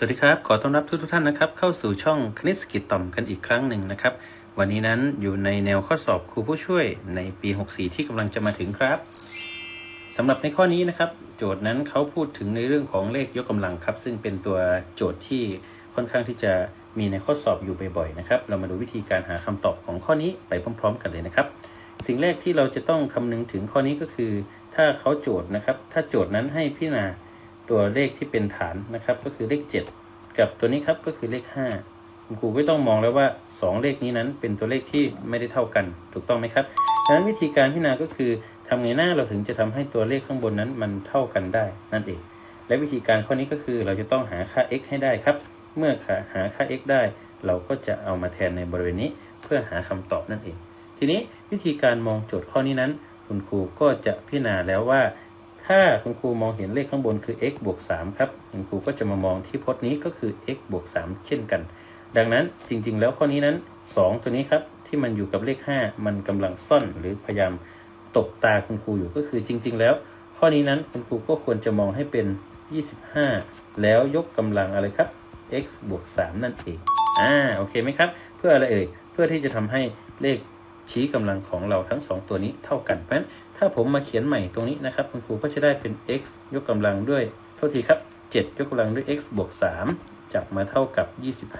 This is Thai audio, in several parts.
สวัสดีครับ ขอต้อนรับทุกทท่านนะครับเข้าสู่ช่องคณิตสกิจต่อมกันอีกครั้งหนึ่งนะครับ วันนี้นั้นอยู่ในแนวข้อสอบครูผู้ช่วยในปี 64 ที่กำลังจะมาถึงครับสำหรับในข้อนี้นะครับ โจทย์นั้นเขาพูดถึงในเรื่องของเลขยกกำลังครับ ซึ่งเป็นตัวโจทย์ที่ค่อนข้างที่จะมีในข้อสอบอยู่บ่อยๆนะครับ เรามาดูวิธีการหาคำตอบของข้อนี้ไปพร้อม ๆ กันเลยนะครับ สิ่งแรกที่เราจะต้องคำนึงถึงข้อนี้ก็คือ ถ้าเขาโจทย์นะครับ ถ้าโจทย์นั้นให้พิจารณา ตัวเลขที่เป็นฐานนะครับ ก็คือเลข 7 กับตัวนี้ครับก็คือเลข 5 คุณครูไม่ต้องมองแล้วว่า 2 เลขนี้นั้นเป็นตัวเลขที่ไม่ได้เท่ากัน ถูกต้องไหมครับดังนั้นวิธีการพิจารณาก็คือทำไงหน้าเราถึงจะทำให้ตัวเลขข้างบนนั้นมันเท่ากันได้นั่นเอง และวิธีการข้อนี้ก็คือเราจะต้องหาค่า x ให้ได้ครับ เมื่อหาค่า x ได้ เราก็จะเอามาแทนในบริเวณนี้เพื่อหาคำตอบนั่นเอง ทีนี้วิธีการมองโจทย์ข้อนี้นั้น คุณครูก็จะพิจารณาแล้วว่า ถ้าคุณครูมองเห็นเลขข้างบนคือ x บวก3ครับคุณครูก็จะมามองที่พจน์นี้ก็คือ x บวก3เช่นกัน ดังนั้นจริง ๆ แล้วข้อนี้นั้น 2 ตัวนี้ครับที่มันอยู่กับเลข 5 มันกำลังซ่อนหรือพยายามตบตาคุณครูอยู่ก็คือจริง ๆ แล้ว ข้อนี้นั้นคุณครูก็ควรจะมองให้เป็น 25 แล้วยกกำลังอะไรครับ x บวก3นั่นเองอ่าโอเคไหมครับ เพื่ออะไรเอ่ยเพื่อที่จะทำให้เลข ชี้กำลังของเราทั้ง 2 ตัวนี้เท่ากันเพราะฉะนั้นถ้าผมมาเขียนใหม่ตรงนี้นะครับคุณครูก็จะได้เป็น x ยกกำลังด้วยโทษทีครับ 7 ยกกำลังด้วย x บวก3จับมาเท่ากับ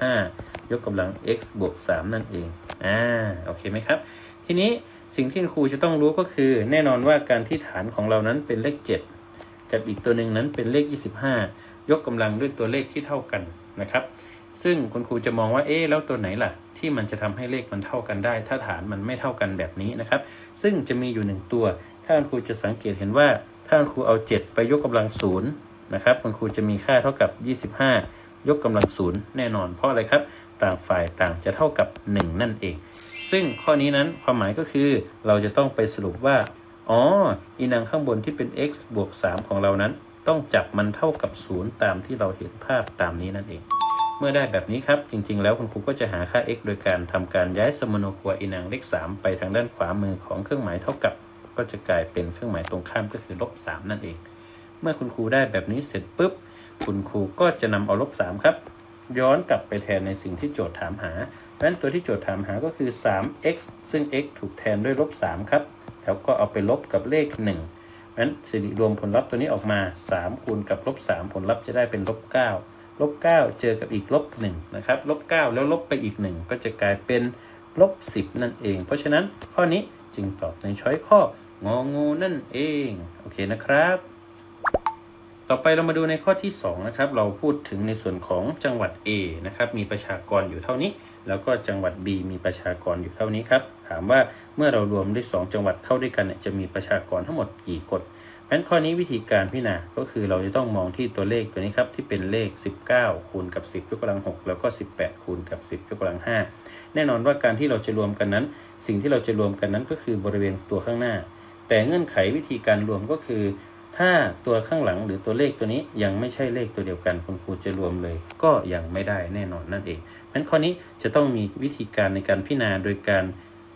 25 ยกกำลัง x บวก3นั่นเองอ่าโอเคไหมครับ ทีนี้สิ่งที่ครูจะต้องรู้ก็คือ แน่นอนว่าการที่ฐานของเรานั้นเป็นเลข 7 กับอีกตัวหนึ่งนั้นเป็นเลข 25 ยกกำลังด้วยตัวเลขที่เท่ากันนะครับ ซึ่งคุณครูจะมองว่าเอ๊แล้วตัวไหนล่ะ ที่มันจะทำให้เลขมันเท่ากันได้ ถ้าฐานมันไม่เท่ากันแบบนี้นะครับ ซึ่งจะมีอยู่หนึ่งตัว ถ้าคุณครูจะสังเกตเห็นว่า ถ้าคุณครูเอา 7 ไปยกกำลังศูนย์นะครับคุณครูจะมีค่าเท่ากับ 25 ยกกำลังศูนย์แน่นอน เพราะอะไรครับ ต่างฝ่ายต่างจะเท่ากับ 1 นั่นเอง ซึ่งข้อนี้นั้นความหมายก็คือเราจะต้องไปสรุปว่าอ๋ออีนังข้างบนที่เป็น x บวก 3 ของเรานั้น ต้องจับมันเท่ากับ 0 ตามที่เราเห็นภาพตามนี้นั่นเอง เมื่อได้แบบนี้ครับ จริง ๆ แล้วคุณครูก็จะหาค่า x โดยการทำการย้ายสมโนครัวอีนังเลข 3 ไปทางด้านขวามือของเครื่องหมายเท่ากับ ก็จะกลายเป็นเครื่องหมายตรงข้ามก็คือลบ3นั่นเอง เมื่อคุณครูได้แบบนี้เสร็จปุ๊บ คุณครูก็จะนำเอาลบ3ครับ ย้อนกลับไปแทนในสิ่งที่โจทย์ถามหาเพราะฉะนั้นตัวที่โจทย์ถามหาก็คือ 3x ซึ่ง x ถูกแทนด้วยลบ3ครับ แล้วก็เอาไปลบกับเลข 1นั้นสิริรวมผลลัพธ์ตัวนี้ออกมา 3 คูณกับลบ3ผลลัพธ์จะได้เป็นลบ9 ลบ9เจอกับอีกลบ1นะครับลบ9แล้วลบไปอีก 1 ก็จะกลายเป็นลบ10 นั่นเอง เพราะฉะนั้นข้อนี้จึงตอบในช้อยข้ององูนั่นเองโอเคนะครับ ต่อไปเรามาดูในข้อที่2นะครับเราพูดถึงในส่วนของจังหวัด A นะครับมีประชากรอยู่เท่านี้ แล้วก็จังหวัด B มีประชากรอยู่เท่านี้ครับถามว่าเมื่อเรารวมได้ 2 จังหวัดเข้าด้วยกันเนี่ยจะมีประชากรทั้งหมดกี่คน เพราะฉะนั้นข้อนี้วิธีการพิจารณาก็คือเราจะต้องมองที่ตัวเลขตัวนี้ครับที่เป็นเลข 19 คูณกับ 10 ยกกำลัง 6 แล้วก็ 18 คูณกับ 10 ยกกำลัง 5 แน่นอนว่าการที่เราจะรวมกันนั้น สิ่งที่เราจะรวมกันนั้นก็คือบริเวณตัวข้างหน้า แต่เงื่อนไขวิธีการรวมก็คือ ถ้าตัวข้างหลังหรือตัวเลขตัวนี้ยังไม่ใช่เลขตัวเดียวกันคุณครูจะรวมเลย ก็ยังไม่ได้แน่นอนนั่นเองเพราะฉะนั้นข้อนี้จะต้องมีวิธีการในการพิจารณาโดยการ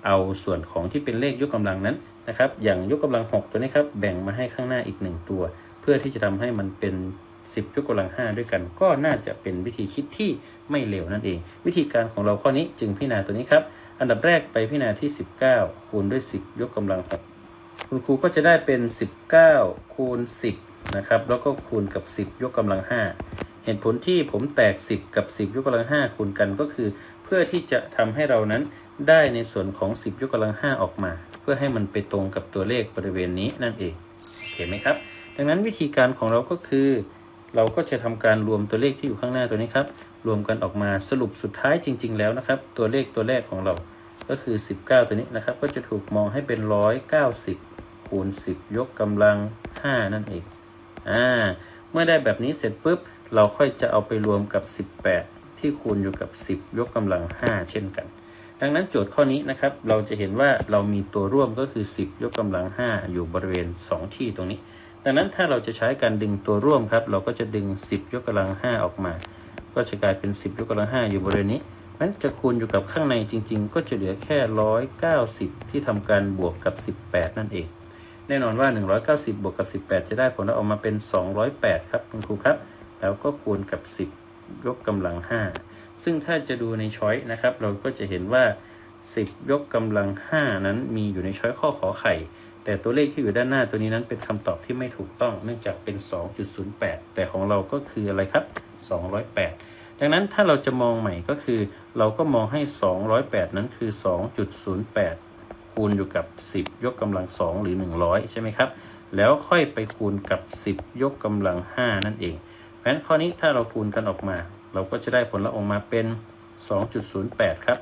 เอาส่วนของที่เป็นเลขยกกำลังนั้น นะครับ อย่างยกกำลัง 6 ตัวนี้ครับ แบ่งมาให้ข้างหน้าอีก 1 ตัว เพื่อที่จะทำให้มันเป็น 10 ยกกำลัง 5 ด้วยกัน ก็น่าจะเป็นวิธีคิดที่ไม่เร็วนั่นเอง วิธีการของเราข้อนี้จึงพิจารณาตัวนี้ครับ อันดับแรกไปพิจารณาที่ 19 คูณด้วย 10 ยกกำลัง 6 คุณครูก็จะได้เป็น 19 คูณ 10 นะครับ แล้วก็คูณกับ 10 ยกกำลัง 5 เหตุผลที่ผมแตก 10 กับ 10 ยกกำลัง 5 คูณกันก็คือ เพื่อที่จะทำให้เรานั้นได้ในส่วนของ 10 ยกกำลัง 5 ออกมา เพื่อให้มันไปตรงกับตัวเลขบริเวณนี้นั่นเองเห็นไหมครับ ดังนั้นวิธีการของเราก็คือ เราก็จะทำการรวมตัวเลขที่อยู่ข้างหน้าตัวนี้ครับ รวมกันออกมาสรุปสุดท้ายจริง ๆ แล้วนะครับ ตัวเลขตัวแรกของเราก็คือ 19 ตัวนี้นะครับ ก็จะถูกมองให้เป็น 190 คูณ 10 ยกกำลัง 5 นั่นเอง อ่า เมื่อได้แบบนี้เสร็จปุ๊บ เราค่อยจะเอาไปรวมกับ 18 ที่คูณอยู่กับ 10 ยกกำลัง 5 เช่นกัน ดังนั้นโจทย์ข้อนี้นะครับ เราจะเห็นว่าเรามีตัวร่วมก็คือ 10 ยกกำลัง 5 อยู่บริเวณ 2 ที่ตรงนี้ ดังนั้นถ้าเราจะใช้การดึงตัวร่วมครับ เราก็จะดึง 10 ยกกำลัง 5 ออกมา ก็จะกลายเป็น 10 ยกกำลัง 5 อยู่บริเวณนี้มันจะคูณอยู่กับข้างในจริง ๆ ก็จะเหลือแค่ 190 ที่ทำการบวกกับ 18 นั่นเอง แน่นอนว่า 190 บวกกับ 18 จะได้ผลลัพธ์ออกมาเป็น 208 ครับคุณครูครับ แล้วก็คูณกับ 10 ยกกำลัง 5 ซึ่งถ้าจะดูในช้อยนะครับ เราก็จะเห็นว่า 10 ยกกำลัง 5 นั้นมีอยู่ในช้อยข้อขอไข่ แต่ตัวเลขที่อยู่ด้านหน้าตัวนี้นั้นเป็นคำตอบที่ไม่ถูกต้อง เนื่องจากเป็น 2.08 แต่ของเราก็คืออะไรครับ 208 ดังนั้นถ้าเราจะมองใหม่ก็คือ เราก็มองให้ 208 นั้นคือ 2.08 คูณอยู่กับ 10 ยกกำลัง 2 หรือ 100 ใช่ไหมครับ แล้วค่อยไปคูณกับ 10 ยกกำลัง 5 นั่นเองเพราะฉะนั้นข้อนี้ถ้าเราคูณกันออกมา เราก็จะได้ผลลัพธ์ออกมาเป็น 2.08 ครับ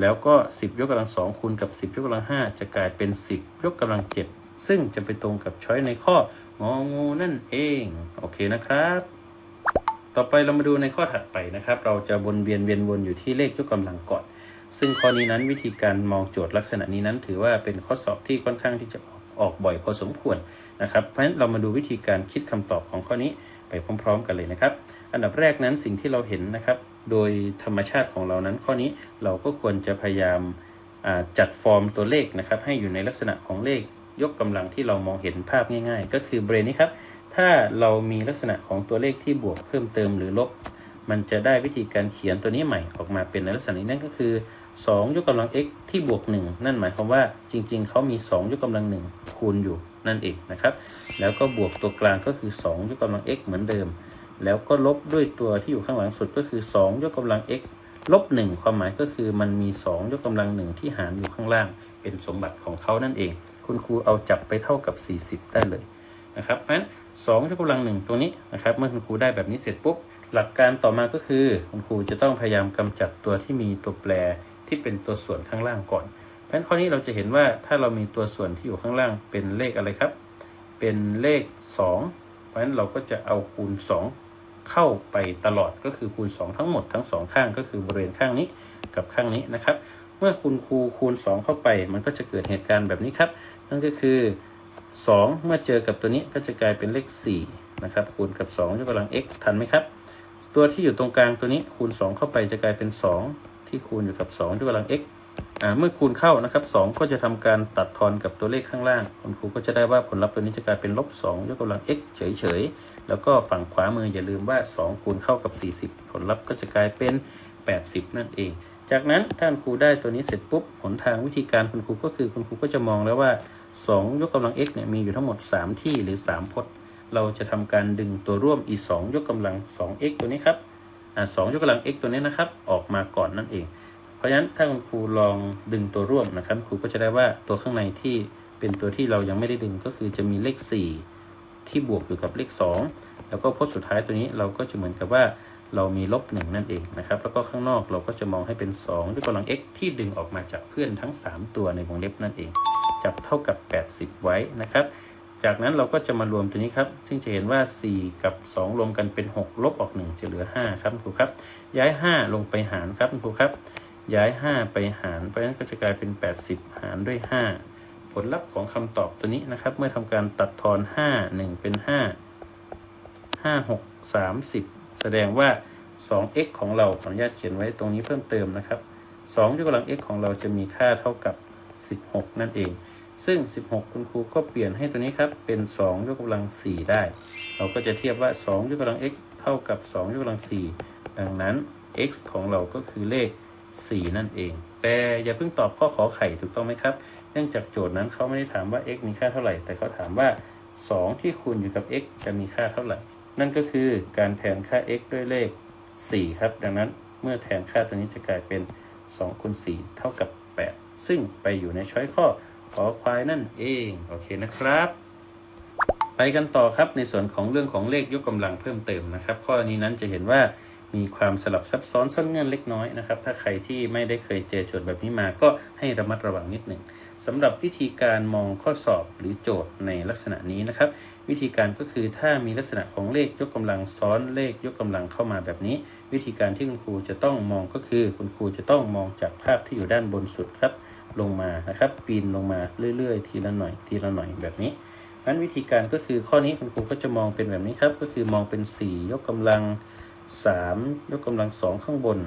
แล้วก็ 10 ยกกำลัง 2 คูณกับ 10 ยกกำลัง 5 จะกลายเป็น 10 ยกกำลัง 7 ซึ่งจะไปตรงกับช้อยในข้ององูนั่นเอง โอเคนะครับ ต่อไปเรามาดูในข้อถัดไปนะครับ เราจะวนเวียนเวียนวนอยู่ที่เลขยกกำลังก่อน ซึ่งข้อนี้นั้นวิธีการมองโจทย์ลักษณะนี้นั้น ถือว่าเป็นข้อสอบที่ค่อนข้างที่จะออกบ่อยพอสมควรนะครับ เพราะฉะนั้นเรามาดูวิธีการคิดคำตอบของข้อนี้ไปพร้อม ๆ กันเลยนะครับ อันดับแรกนั้นสิ่งที่เราเห็นนะครับ โดยธรรมชาติของเรานั้น ข้อนี้เราก็ควรจะพยายามจัดฟอร์มตัวเลขนะครับ ให้อยู่ในลักษณะของเลขยกกำลังที่เรามองเห็นภาพง่าย ๆ ก็คือเบรนนี้ครับ ถ้าเรามีลักษณะของตัวเลขที่บวกเพิ่มเติมหรือลบ มันจะได้วิธีการเขียนตัวนี้ใหม่ออกมาเป็นในลักษณะนี้นั่นก็คือ 2 ยกกำลัง x ที่บวก 1 นั่นหมายความว่าจริง ๆ เขามี 2 ยกกำลัง 1 คูณอยู่นั่นเองนะครับ แล้วก็บวกตัวกลางก็คือ 2 ยกกำลัง x เหมือนเดิม แล้วก็ลบด้วยตัวที่อยู่ข้างหลังสุดก็คือ 2 ยกกำลัง x ลบ1ความหมายก็คือมันมี 2 ยกกำลัง1ที่หารอยู่ข้างล่าง เป็นสมบัติของเขานั่นเอง คุณครูเอาจับไปเท่ากับ 40 ได้เลยนะครับเพราะฉะนั้น2ยกกำลัง1ตรงนี้นะครับ เมื่อคุณครูได้แบบนี้เสร็จปุ๊บ หลักการต่อมาก็คือคุณครูจะต้องพยายามกำจัดตัวที่มีตัวแปรที่เป็นตัวส่วนข้างล่างก่อนเพราะฉะนั้นข้อนี้เราจะเห็นว่าถ้าเรามีตัวส่วนที่อยู่ข้างล่างเป็นเลขอะไรครับ เป็นเลข 2 เพราะฉะนั้นเราก็จะเอาคูณ 2 เข้าไปตลอดก็คือคูณ 2 ทั้งหมดทั้งสองข้างก็คือบริเวณข้างนี้กับข้างนี้นะครับ เมื่อคุณครูคูณ 2 เข้าไป มันก็จะเกิดเหตุการณ์แบบนี้ครับ นั่นก็คือ 2 เมื่อเจอกับตัวนี้ก็จะกลายเป็นเลข4นะครับคูณกับ 2ยกกำลัง x ทันไหมครับ ตัวที่อยู่ตรงกลางตัวนี้คูณ 2 เข้าไปจะกลายเป็น 2 ที่คูณอยู่กับ2ยกกำลัง x อ่าเมื่อคูณเข้านะครับ 2 ก็จะทำการตัดทอนกับตัวเลขข้างล่างคุณครูก็จะได้ว่าผลลัพธ์ตัวนี้จะกลายเป็นลบ2ยกกำลัง x เฉยๆ แล้วก็ฝั่งขวามืออย่าลืมว่า 2 คูณเข้ากับ 40 ผลลัพธ์ก็จะกลายเป็น 80 นั่นเอง จากนั้นท่านครูได้ตัวนี้เสร็จปุ๊บหนทางวิธีการคุณครูก็คือคุณครูก็จะมองแล้วว่า 2 ยกกำลัง x เนี่ยมีอยู่ทั้งหมด 3 ที่หรือ 3 พจน์ เราจะทำการดึงตัวร่วมอี2ยกกำลัง 2x ตัวนี้ครับอ่า2ยกกำลัง x ตัวนี้นะครับ ออกมาก่อนนั่นเอง เพราะฉะนั้นถ้าคุณครูลองดึงตัวร่วมนะครับครูก็จะได้ว่าตัวข้างในที่เป็นตัวที่เรายังไม่ได้ดึงก็คือจะมีเลข 4 ที่บวกอยู่กับเลข 2 แล้วก็พจน์สุดท้ายตัวนี้เราก็จะเหมือนกับว่าเรามีลบหนึ่งนั่นเองนะครับแล้วก็ข้างนอกเราก็จะมองให้เป็น2ยกำลัง x ที่ดึงออกมาจากเพื่อนทั้ง 3 ตัวในวงเล็บนั่นเอง จับเท่ากับ 80 ไว้นะครับ จากนั้นเราก็จะมารวมตัวนี้ครับซึ่งจะเห็นว่า 4 กับ 2 รวมกันเป็น 6 ลบออก 1 จะเหลือ 5 ครับคุณครูครับ ย้าย 5 ลงไปหารครับคุณครูครับ ย้าย 5 ไปหารเพราะฉะนั้นก็จะกลายเป็น 80 หารด้วย 5 ลลัพธ์ของคำตอบตัวนี้นะครับ เมื่อทำการตัดทอน5 1 เป็น 5 5 6 30 แสดงว่า 2x ของเราขออนุญาตเขียนไว้ตรงนี้เพิ่มเติมนะครับ2ยกกำลัง x ของเราจะมีค่าเท่ากับ 16 นั่นเอง ซึ่ง 16 คุณครูก็เปลี่ยนให้ตัวนี้ครับ เป็น 2 ยกกำลัง 4 ได้ เราก็จะเทียบว่า 2 ยกกำลัง x เท่ากับ 2 ยกกำลัง 4 ดังนั้น x ของเราก็คือเลข 4 นั่นเอง แต่อย่าเพิ่งตอบข้อขอไข่ถูกต้องไหมครับ นื่องจากโจทย์นั้นเขาไม่ได้ถามว่า x มีค่าเท่าไหร่ แต่เขาถามว่า 2 ที่คูณอยู่กับ x จะมีค่าเท่าไหร่ นั่นก็คือการแทนค่า x ด้วยเลข 4 ครับ ดังนั้นเมื่อแทนค่าตัวนี้จะกลายเป็น2คูณ4เท่ากับ 8 ซึ่งไปอยู่ในช้อยข้อขอควายนั่นเอง โอเคนะครับ ไปกันต่อครับในส่วนของเรื่องของเลขยกกำลังเพิ่มเติมนะครับ ข้อนี้นั้นจะเห็นว่ามีความสลับซับซ้อนซ่อนเงื่อนเล็กน้อยนะครับ ถ้าใครที่ไม่ได้เคยเจอโจทย์แบบนี้มาก็ให้ระมัดระวังนิดหนึ่ง สำหรับวิธีการมองข้อสอบหรือโจทย์ในลักษณะนี้นะครับ วิธีการก็คือถ้ามีลักษณะของเลขยกกำลังซ้อนเลขยกกำลังเข้ามาแบบนี้ วิธีการที่คุณครูจะต้องมองก็คือ คุณครูจะต้องมองจากภาพที่อยู่ด้านบนสุดครับ ลงมานะครับ ปีนลงมาเรื่อยๆ ทีละหน่อยทีละหน่อยแบบนี้นั้นวิธีการก็คือข้อนี้คุณครูก็จะมองเป็นแบบนี้ครับ ก็คือมองเป็น 4 ยกกำลัง 3 ยกกำลัง 2 ข้างบน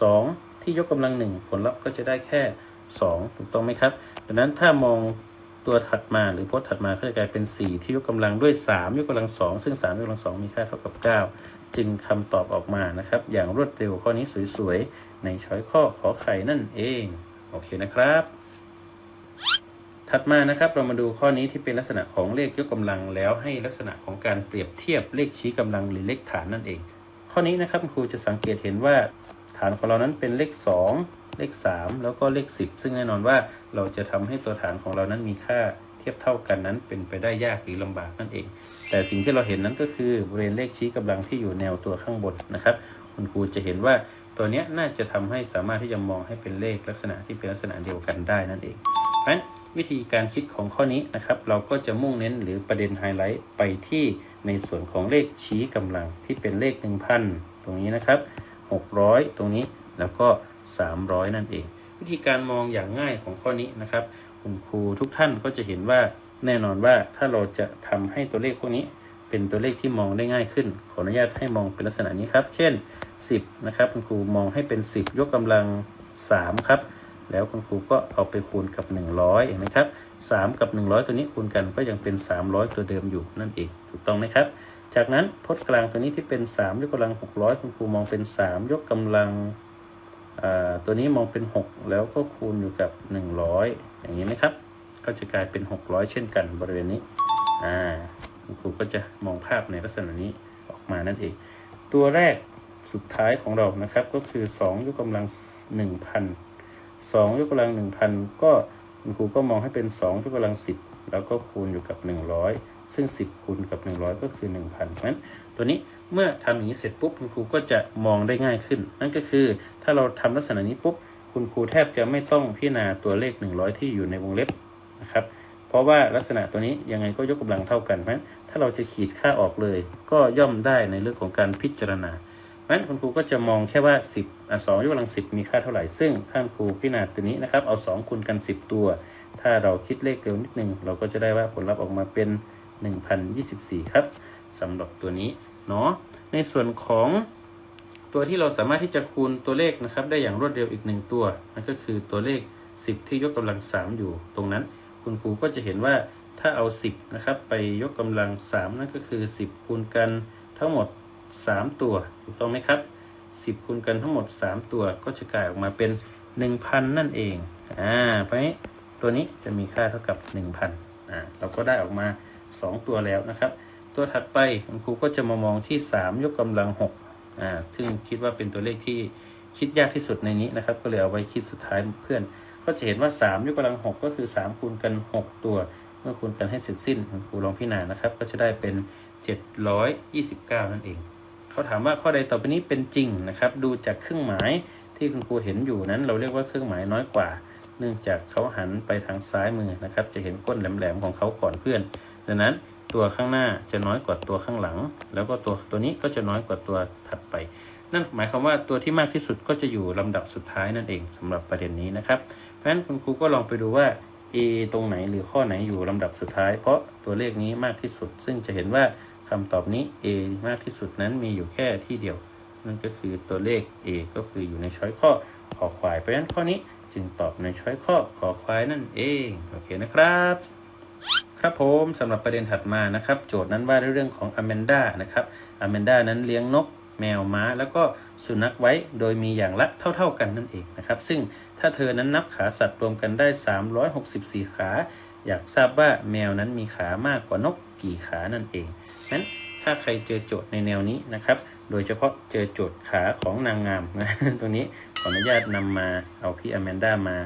2 ที่ยกกำลัง 1 ผลลัพธ์ก็จะได้แค่ 2 ถูกต้องไหมครับดังนั้นถ้ามองตัวถัดมาหรือพจน์ถัดมาก็จะกลายเป็น 4 ที่ยกกำลังด้วย 3 ยกกำลัง 2 ซึ่ง 3 ยกกำลัง 2 มีค่าเท่ากับ 9 จึงคำตอบออกมานะครับ อย่างรวดเร็วข้อนี้สวยๆ ในช้อยข้อขอไข่นั่นเอง โอเคนะครับ ถัดมานะครับเรามาดูข้อนี้ที่เป็นลักษณะของเลขยกกำลังแล้วให้ลักษณะของการเปรียบเทียบเลขชี้กำลังหรือเลขฐานนั่นเอง ข้อนี้นะครับคุณครูจะสังเกตเห็นว่าฐานของเรานั้นเป็นเลข 2 เลข 3 แล้วก็เลข 10 ซึ่งแน่นอนว่าเราจะทำให้ตัวฐานของเรานั้นมีค่าเทียบเท่ากันนั้นเป็นไปได้ยากหรือลำบากนั่นเอง แต่สิ่งที่เราเห็นนั้นก็คือบริเวณเลขชี้กำลังที่อยู่แนวตัวข้างบนนะครับ คุณครูจะเห็นว่าตัวนี้น่าจะทำให้สามารถที่จะมองให้เป็นเลขลักษณะที่เป็นลักษณะเดียวกันได้นั่นเองเพราะฉะนั้นวิธีการคิดของข้อนี้นะครับ เราก็จะมุ่งเน้นหรือประเด็นไฮไลท์ไปที่ในส่วนของเลขชี้กำลังที่เป็นเลข 1,000 ตรงนี้นะครับ 600 ตรงนี้แล้วก็ 300 นั่นเอง วิธีการมองอย่างง่ายของข้อนี้นะครับ คุณครูทุกท่านก็จะเห็นว่าแน่นอนว่าถ้าเราจะทำให้ตัวเลขพวกนี้ เป็นตัวเลขที่มองได้ง่ายขึ้น ขออนุญาตให้มองเป็นลักษณะนี้ครับ เช่น 10 นะครับ คุณครูมองให้เป็น 10 ยกกำลัง 3 ครับ แล้วคุณครูก็เอาไปคูณกับ 100เห็นไหมครับ3กับ 100 ตัวนี้คูณกันก็ยังเป็น 300 ตัวเดิมอยู่นั่นเอง ถูกต้องไหมครับ จากนั้นพจน์กลางตัวนี้ที่เป็น 3 ยกกำลัง 600 คุณครูมองเป็น 3 ยกกำลัง ตัวนี้มองเป็น 6 แล้วก็คูณอยู่กับ 100 อย่างนี้ไหมครับ ก็จะกลายเป็น 600 เช่นกันบริเวณนี้อ่าครูก็จะมองภาพในลักษณะนี้ออกมานั่นเอง ตัวแรกสุดท้ายของเรานะครับก็คือ 2 ยกกำลัง 1,000 2 ยกกำลัง 1,000 ก็คุณครูก็มองให้เป็น 2 ยกกำลัง 10 แล้วก็คูณอยู่กับ 100 ซึ่ง 10 คูณกับ 100 ก็คือ 1,000เพราะฉะนั้นตัวนี้เมื่อทำอย่างนี้เสร็จปุ๊บคุณครูก็จะมองได้ง่ายขึ้น นั่นก็คือ ถ้าเราทำลักษณะนี้ปุ๊บคุณครูแทบจะไม่ต้องพิจารณาตัวเลข 100 ที่อยู่ในวงเล็บนะครับ เพราะว่าลักษณะตัวนี้ยังไงก็ยกกำลังเท่ากันเพราะฉะนั้นถ้าเราจะขีดค่าออกเลย ก็ย่อมได้ในเรื่องของการพิจารณาเพราะฉะนั้นคุณครูก็จะมองแค่ว่า 10อะ2ยกกำลัง 10 มีค่าเท่าไหร่ ซึ่งท่านครูพิจารณาตัวนี้นะครับ เอา 2คูณกัน 10 ตัว ถ้าเราคิดเลขเร็วนิดนึง เราก็จะได้ว่าผลลัพธ์ออกมาเป็น 1024 ครับสำหรับตัวนี้เนาะในส่วนของ ตัวที่เราสามารถที่จะคูณตัวเลขนะครับ ได้อย่างรวดเร็วอีกหนึ่งตัวนั่นก็คือตัวเลข 10 ที่ยกกำลัง 3 อยู่ ตรงนั้น คุณครูก็จะเห็นว่าถ้าเอา 10นะครับไปยกกำลัง 3 นั่นก็คือ 10 คูณกันทั้งหมด 3 ตัวถูกต้องไหมครับ 10 คูณกันทั้งหมด 3 ตัวก็จะกลายออกมาเป็น 1,000 นั่นเองอ่าเพราะนี้ตัวนี้จะมีค่าเท่ากับ 1,000อ่าเราก็ได้ออกมา 2 ตัวแล้วนะครับ ตัวถัดไปคุณครูก็จะมามองที่ 3 ยกกำลัง 6 อ่าซึ่งคิดว่าเป็นตัวเลขที่คิดยากที่สุดในนี้นะครับ ก็เลยเอาไว้คิดสุดท้ายเพื่อน ก็จะเห็นว่า 3 ยกกำลัง 6 ก็คือ 3 คูณกัน 6 ตัว เมื่อคูณกันให้เสร็จสิ้นคุณครูลองพิจารณานะครับ ก็จะได้เป็น 729 นั่นเอง เขาถามว่าข้อใดต่อไปนี้เป็นจริงนะครับ ดูจากเครื่องหมายที่คุณครูเห็นอยู่นั้น เราเรียกว่าเครื่องหมายน้อยกว่า เนื่องจากเขาหันไปทางซ้ายมือนะครับ จะเห็นก้นแหลมๆของเขาก่อนเพื่อน ดังนั้น ตัวข้างหน้าจะน้อยกว่าตัวข้างหลัง แล้วก็ตัวตัวนี้ก็จะน้อยกว่าตัวถัดไป นั่นหมายความว่าตัวที่มากที่สุดก็จะอยู่ลำดับสุดท้ายนั่นเองสำหรับประเด็นนี้นะครับ เพราะฉะนั้นคุณครูก็ลองไปดูว่า A ตรงไหนหรือข้อไหนอยู่ลำดับสุดท้าย เพราะตัวเลขนี้มากที่สุด ซึ่งจะเห็นว่าคำตอบนี้ A มากที่สุดนั้นมีอยู่แค่ที่เดียว นั่นก็คือตัวเลข A ก็คืออยู่ในช้อยข้อขอควายเพราะฉะนั้นข้อนี้จึงตอบในช้อยข้อขอควายนั่นเอง โอเคนะครับ ครับผมสำหรับประเด็นถัดมานะครับ โจทย์นั้นว่าด้วยเรื่องของอแมนดานะครับอแมนดานั้นเลี้ยงนก แมวม้า แล้วก็สุนัขไว้โดยมีอย่างละเท่า ๆกันนั่นเองนะครับซึ่งถ้าเธอนั้นนับขาสัตว์รวมกันได้ 364 ขา อยากทราบว่าแมวนั้นมีขามากกว่านกกี่ขานั่นเองนั้นถ้าใครเจอโจทย์ในแนวนี้นะครับ โดยเฉพาะเจอโจทย์ขาของนางงามนะตรงนี้ขออนุญาตนำมาเอาพี่อแมนดามา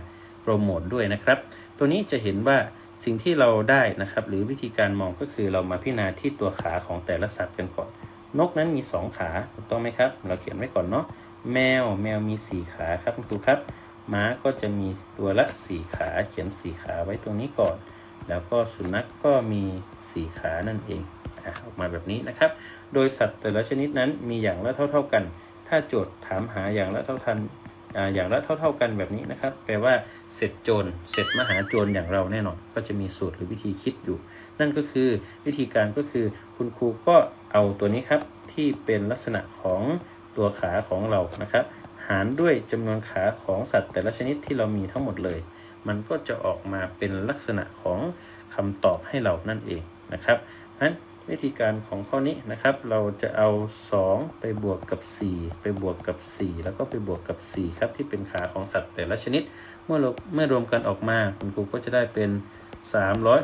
โปรโมทด้วยนะครับ ตัวนี้จะเห็นว่า สิ่งที่เราได้นะครับ หรือวิธีการมองก็คือเรามาพิจารณาที่ตัวขาของแต่ละสัตว์กันก่อน นกนั้นมี 2 ขาถูกต้องไหมครับ เราเขียนไว้ก่อนเนาะแมวแมวมี 4 ขาครับคุณครูครับม้าก็จะมีตัวละ 4 ขาเขียน 4 ขาไว้ตรงนี้ก่อน แล้วก็สุนัขกก็มี 4 ขานั่นเองอะออกมาแบบนี้นะครับ โดยสัตว์แต่ละชนิดนั้นมีอย่างละเท่า ๆกัน ถ้าโจทย์ถามหาอย่างละเท่าทัน อย่างละเท่า ๆกันแบบนี้นะครับ แปลว่าเสร็จโจรเสร็จมหาโจรอย่างเราแน่นอน ก็จะมีสูตรหรือวิธีคิดอยู่ นั่นก็คือวิธีการก็คือคุณครูก็เอาตัวนี้ครับที่เป็นลักษณะของตัวขาของเรานะครับ หารด้วยจำนวนขาของสัตว์แต่ละชนิดที่เรามีทั้งหมดเลย มันก็จะออกมาเป็นลักษณะของคำตอบให้เรานั่นเองนะครับนั้น วิธีการของข้อนี้นะครับ เราจะเอา 2 ไปบวกกับ 4 ไปบวกกับ 4 แล้วก็ไปบวกกับ 4 ครับ ที่เป็นขาของสัตว์แต่ละชนิด เมื่อรวมเมื่อรวมกันออกมา คุณครูก็จะได้เป็น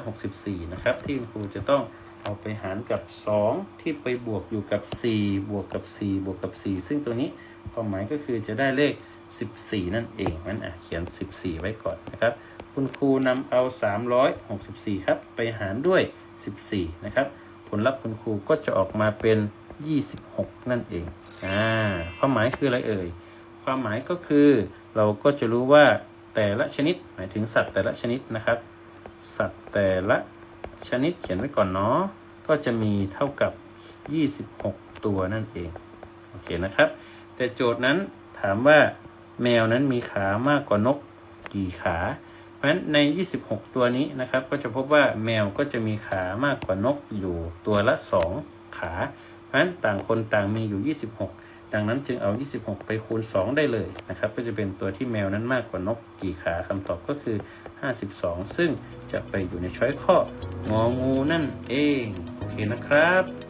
364 นะครับ ที่คุณครูจะต้องเอาไปหารกับ 2 ที่ไปบวกอยู่กับ 4 บวกกับ 4 บวกกับ 4 ซึ่งตัวนี้ความหมายก็คือจะได้เลข 14 นั่นเองงั้นอะเขียน 14 ไว้ก่อนนะครับ คุณครูนำเอา 364 ครับ ไปหารด้วย 14 นะครับ ผลลัพธ์คุณครูก็จะออกมาเป็น 26 นั่นเองอ่าความหมายคืออะไรเอ่ย ความหมายก็คือเราก็จะรู้ว่าแต่ละชนิดหมายถึงสัตว์แต่ละชนิดนะครับ สัตว์แต่ละชนิดเขียนไว้ก่อนเนาะก็จะมีเท่ากับ 26 ตัวนั่นเองโอเคนะครับ แต่โจทย์นั้นถามว่าแมวนั้นมีขามากกว่านกกี่ขาเพราะฉะนั้นใน 26 ตัวนี้นะครับ ก็จะพบว่าแมวก็จะมีขามากกว่านกอยู่ตัวละ 2 ขา เพราะฉะนั้นต่างคนต่างมีอยู่ 26 ดังนั้นจึงเอา 26 ไปคูณ 2 ได้เลยนะครับ ก็จะเป็นตัวที่แมวนั้นมากกว่านกกี่ขาคำตอบก็คือ 52 ซึ่งจะไปอยู่ในช้อยข้ององูนั่นเอง โอเคนะครับ